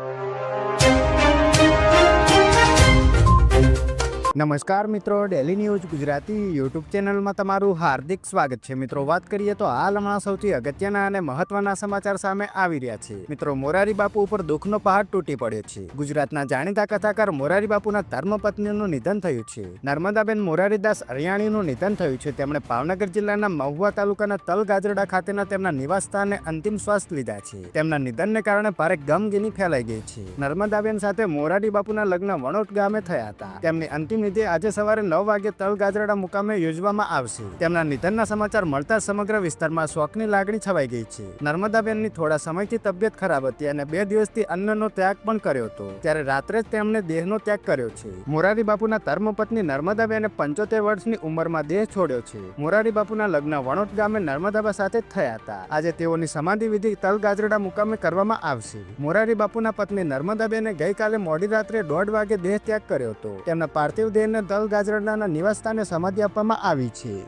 you. નમસ્કાર મિત્રો daily news Gujarati YouTube ચેનલમાં તમારું હાર્દિક સ્વાગત છે. મિત્રો, વાત કરીએ તો હાલ હમણાં સૌથી અગત્યના અને મહત્વના સમાચાર સામે આવી રહ્યા છે. મિત્રો, મોરારી બાપુ ઉપર દુઃખનો પહાડ તૂટી પડ્યો છે. ગુજરાતના જાણીતા કથાકાર મોરારી બાપુના ધર્મપત્નીનું નિધન થયું છે. નર્મદાબેન મોરારીદાસ અરિયાણીનું નિધન થયું છે. તેમણે ભાવનગર જિલ્લાના મહુવા તાલુકાના તલ ગાજરડા ખાતેના તેમના નિવાસસ્થાને અંતિમ શ્વાસ લીધા છે. તેમના નિધનને કારણે ભારે ગમગીની ફેલાઈ ગઈ છે. નર્મદાબેન સાથે મોરારી બાપુના લગ્ન વણોટ ગામે થયા હતા. તેમની અંતિમ વિધિ આજે સવારે નવ વાગે તલ ગાજરડા મુકામે યોજવામાં આવશે. તેમના નિધનના સમાચાર મળતા સમગ્ર વિસ્તારમાં શોકની લાગણી છવાઈ ગઈ છે. નર્મદાબેનની થોડા સમયથી તબિયત ખરાબ હતી અને બે દિવસથી અન્નનો ત્યાગ પણ કર્યો હતો. ત્યારે રાત્રે જ તેમણે દેહનો ત્યાગ કર્યો છે. મોરારી બાપુના ધર્મપત્ની નર્મદાબેને પંચોતેર વર્ષની ઉંમરમાં દેહ છોડ્યો છે. મોરારી બાપુના લગ્ન વણોટ ગામે નર્મદાબા સાથે થયા હતા. આજે તેઓની સમાધિ વિધિ તલ ગાજરડા મુકામે કરવામાં આવશે. મોરારી બાપુના પત્ની નર્મદાબેને ગઈકાલે મોડી રાત્રે દોઢ વાગે દેહ ત્યાગ કર્યો હતો. તેમના પાર્થિવ દેહને તલ ગાજરડાના નિવાસસ્થાને સમાધિ આપવામાં આવી છે.